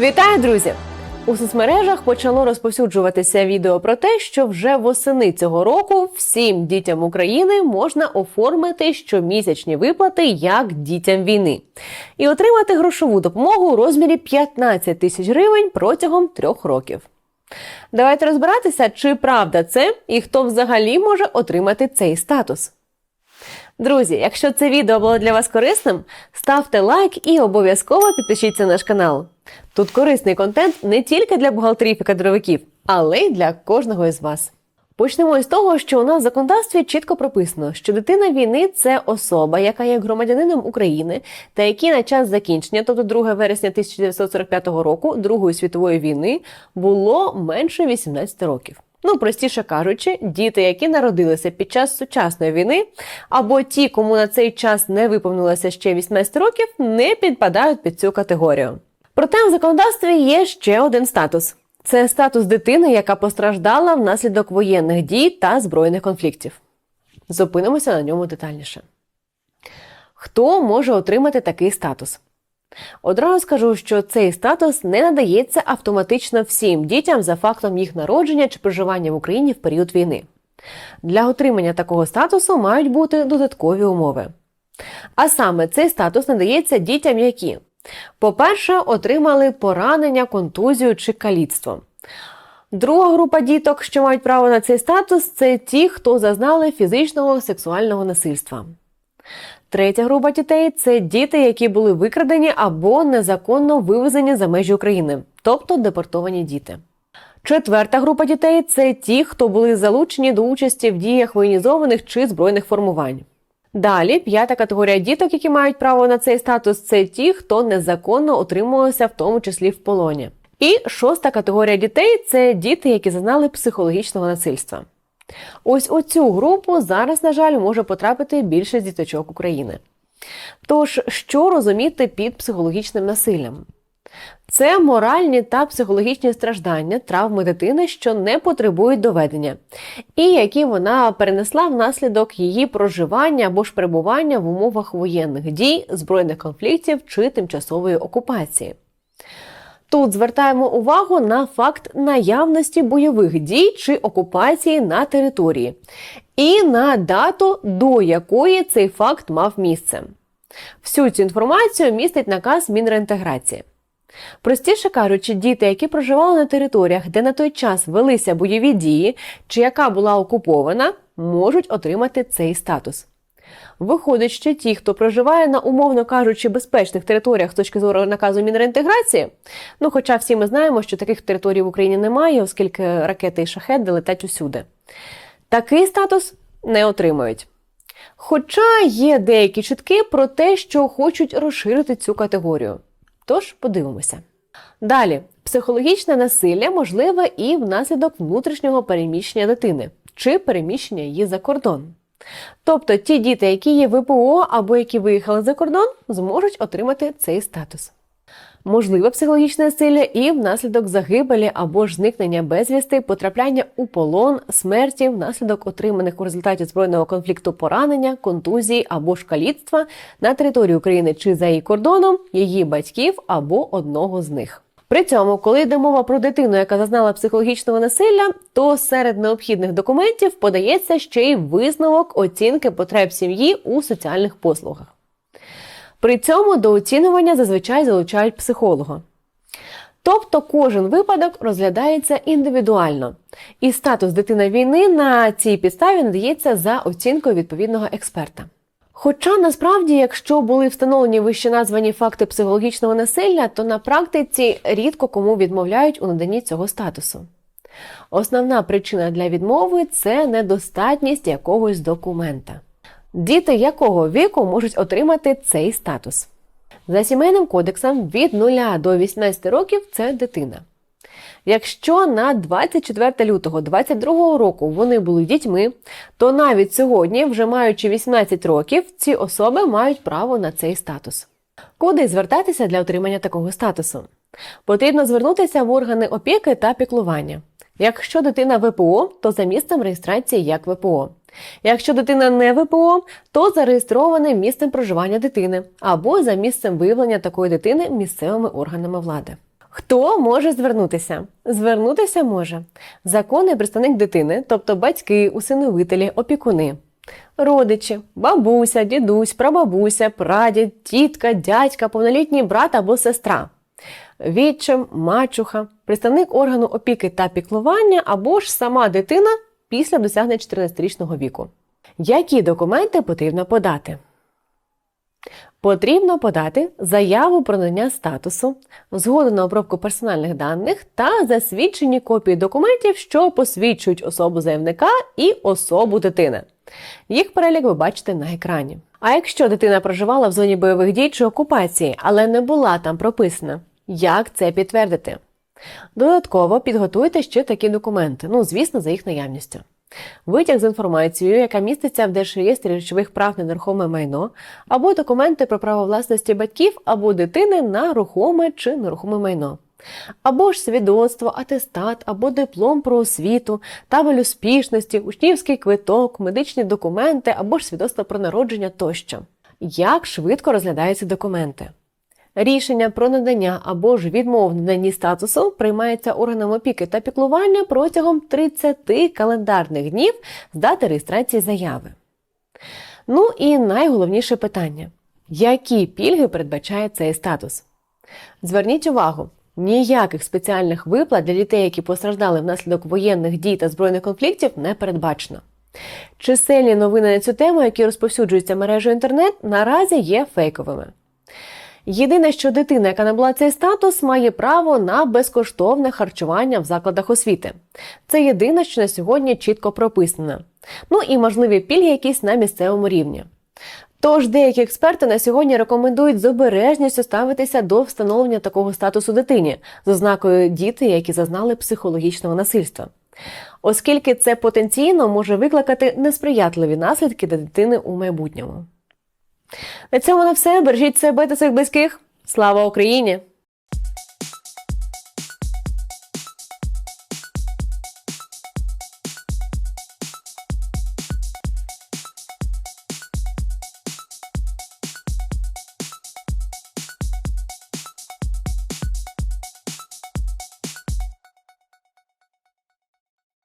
Вітаю, друзі! У соцмережах почало розповсюджуватися відео про те, що вже восени цього року всім дітям України можна оформити щомісячні виплати як дітям війни і отримати грошову допомогу у розмірі 15 тисяч гривень протягом трьох років. Давайте розбиратися, чи правда це і хто взагалі може отримати цей статус. Друзі, якщо це відео було для вас корисним, ставте лайк і обов'язково підпишіться на наш канал. Тут корисний контент не тільки для бухгалтерів і кадровиків, але й для кожного із вас. Почнемо із того, що у нас в законодавстві чітко прописано, що дитина війни це особа, яка є громадянином України, та якій на час закінчення, тобто 2 вересня 1945 року, Другої світової війни, було менше 18 років. Ну, простіше кажучи, діти, які народилися під час сучасної війни, або ті, кому на цей час не виповнилося ще 18 років, не підпадають під цю категорію. Проте в законодавстві є ще один статус: це статус дитини, яка постраждала внаслідок воєнних дій та збройних конфліктів. Зупинимося на ньому детальніше. Хто може отримати такий статус? Одразу скажу, що цей статус не надається автоматично всім дітям за фактом їх народження чи проживання в Україні в період війни. Для отримання такого статусу мають бути додаткові умови. А саме цей статус надається дітям, які, по-перше, отримали поранення, контузію чи каліцтво. Друга група діток, що мають право на цей статус, це ті, хто зазнали фізичного сексуального насильства. Третя група дітей це діти, які були викрадені або незаконно вивезені за межі України, тобто депортовані діти. Четверта група дітей це ті, хто були залучені до участі в діях воєнізованих чи збройних формувань. Далі п'ята категорія діток, які мають право на цей статус, це ті, хто незаконно отримувався, в тому числі в полоні. І шоста категорія дітей це діти, які зазнали психологічного насильства. Ось у цю групу зараз, на жаль, може потрапити більшість діточок України. Тож, що розуміти під психологічним насиллям? Це моральні та психологічні страждання, травми дитини, що не потребують доведення, і які вона перенесла внаслідок її проживання або ж перебування в умовах воєнних дій, збройних конфліктів чи тимчасової окупації. Тут звертаємо увагу на факт наявності бойових дій чи окупації на території, і на дату, до якої цей факт мав місце. Всю цю інформацію містить наказ Мінреінтеграції. Простіше кажучи, діти, які проживали на територіях, де на той час велися бойові дії, чи яка була окупована, можуть отримати цей статус. Виходить, що ті, хто проживає на, умовно кажучи, безпечних територіях з точки зору наказу Мінреінтеграції, ну хоча всі ми знаємо, що таких територій в Україні немає, оскільки ракети і шахеди летять усюди. Такий статус не отримують. Хоча є деякі чутки про те, що хочуть розширити цю категорію. Тож подивимося. Далі, психологічне насилля можливе і внаслідок внутрішнього переміщення дитини чи переміщення її за кордон. Тобто ті діти, які є ВПО або які виїхали за кордон, зможуть отримати цей статус. Можливе психологічне насилля і внаслідок загибелі або ж зникнення безвісти, потрапляння у полон, смерті внаслідок отриманих у результаті збройного конфлікту поранення, контузії або ж на території України чи за її кордоном, її батьків або одного з них. При цьому, коли йде мова про дитину, яка зазнала психологічного насилля, то серед необхідних документів подається ще й висновок оцінки потреб сім'ї у соціальних послугах. При цьому до оцінювання зазвичай залучають психолога. Тобто кожен випадок розглядається індивідуально, і статус дитина війни на цій підставі надається за оцінкою відповідного експерта. Хоча насправді, якщо були встановлені вище названі факти психологічного насилля, то на практиці рідко кому відмовляють у наданні цього статусу. Основна причина для відмови це недостатність якогось документа. Діти якого віку можуть отримати цей статус? За сімейним кодексом від 0 до 18 років це дитина. Якщо на 24 лютого 2022 року вони були дітьми, то навіть сьогодні, вже маючи 18 років, ці особи мають право на цей статус. Куди звертатися для отримання такого статусу? Потрібно звернутися в органи опіки та піклування. Якщо дитина ВПО, то за місцем реєстрації як ВПО. Якщо дитина не ВПО, то зареєстроване місцем проживання дитини або за місцем виявлення такої дитини місцевими органами влади. Хто може звернутися? Звернутися може законний представник дитини, тобто батьки, усиновителі, опікуни, родичі, бабуся, дідусь, прабабуся, прадід, тітка, дядька, повнолітній брат або сестра, відчим, мачуха, представник органу опіки та піклування або ж сама дитина після досягнення 14-річного віку. Які документи потрібно подати? Потрібно подати заяву про надання статусу, згоду на обробку персональних даних та засвідчені копії документів, що посвідчують особу заявника і особу дитини. Їх перелік ви бачите на екрані. А якщо дитина проживала в зоні бойових дій чи окупації, але не була там прописана, як це підтвердити? Додатково підготуйте ще такі документи, ну звісно, за їх наявністю. Витяг з інформацією, яка міститься в Держреєстрі речових прав на нерухоме майно, або документи про право власності батьків або дитини на рухоме чи нерухоме майно. Або ж свідоцтво, атестат, або диплом про освіту, табель успішності, учнівський квиток, медичні документи, або ж свідоцтво про народження тощо. Як швидко розглядаються документи? Рішення про надання або ж відмову в наданні статусу приймається органом опіки та піклування протягом 30 календарних днів з дати реєстрації заяви. Ну і найголовніше питання: які пільги передбачає цей статус? Зверніть увагу, ніяких спеціальних виплат для дітей, які постраждали внаслідок воєнних дій та збройних конфліктів, не передбачено. Чисельні новини на цю тему, які розповсюджуються мережею інтернет, наразі є фейковими. Єдине, що дитина, яка набула цей статус, має право на безкоштовне харчування в закладах освіти. Це єдине, що на сьогодні чітко прописано. Ну і можливі пільги якісь на місцевому рівні. Тож деякі експерти на сьогодні рекомендують з обережністю ставитися до встановлення такого статусу дитині з ознакою діти, які зазнали психологічного насильства. Оскільки це потенційно може викликати несприятливі наслідки для дитини у майбутньому. На цьому на все. Бережіть себе та своїх близьких. Слава Україні!